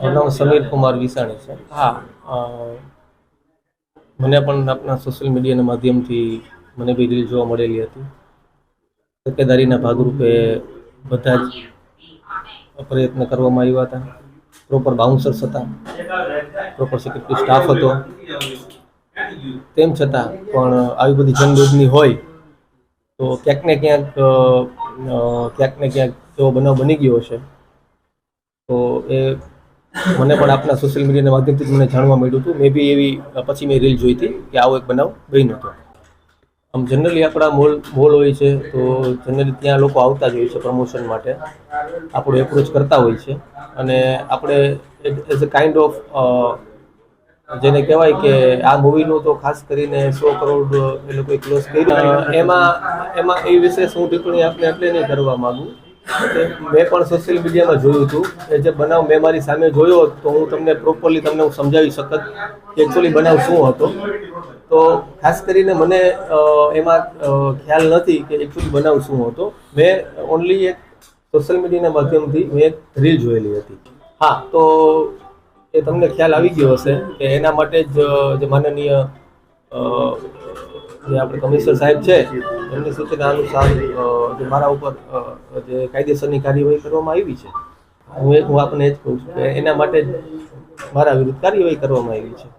મારું નામ સમીર કુમાર વિસાણી છે. હા. મને પણ આપના સોશિયલ મીડિયાના માધ્યમથી મને બી રીલ જોવા મળેલી હતી. તકેદારીના ભાગરૂપે બધા જ પ્રયત્ન કરવામાં આવ્યા હતા. પ્રોપર બાઉન્સર્સ હતા. પ્રોપર સિક્યુરિટી સ્ટાફ હતો. તેમ છતાં પણ આવી બધી જનદોડની હોય તો ક્યાંક ને ક્યાંક ક્યાંક ને ક્યાંક એવો બનાવ બની ગયો છે તો એ મને પણ આપના સોશિયલ મીડિયાના માધ્યમથી મને જાણવા મળ્યું હતું. મે બી એવી પછી મેં રીલ જોઈ હતી કે આવો એક બનાવ બન્યો હતો. આમ જનરલી આપણા મોલ મોલ હોય છે તો જનરલી ત્યાં લોકો આવતા જ હોય છે પ્રમોશન માટે. આપણું એપ્રોચ કરતા હોય છે. અને આપણે એઝ અ કાઇન્ડ ઓફ જેને કહેવાય કે આ મૂવીનું તો ખાસ કરીને સો કરોડ એ લોકોએ ક્લોઝ કર્યું. એમાં એમાં એ વિશે હું ટિપ્પણી આપને એટલે નહીં કરવા માંગુ. મેં પણ સોશિયલ મીડિયામાં જોયું હતું. કે જે બનાવ મેં મારી સામે જોયો તો હું તમને પ્રોપરલી તમને હું સમજાવી શકત કે એકચ્યુઅલી બનાવ શું હતો. તો ખાસ કરીને મને એમાં ખ્યાલ નથી કે એકચ્યુઅલી બનાવ શું હતો. મેં ઓનલી એક સોશિયલ મીડિયાના માધ્યમથી મેં એક રીલ જોયેલી હતી. હા, તો એ તમને ખ્યાલ આવી ગયો હશે કે એના માટે જ જે માનનીય જે આપણે કમિશનર સાહેબ છે, એમની સૂચના અનુસાર જે મારા ઉપર જે કાયદેસરની કાર્યવાહી કરવામાં આવી છે, હું હું આપને એ જ કહું છું કે એના માટે મારા વિરુદ્ધ કાર્યવાહી કરવામાં આવી છે.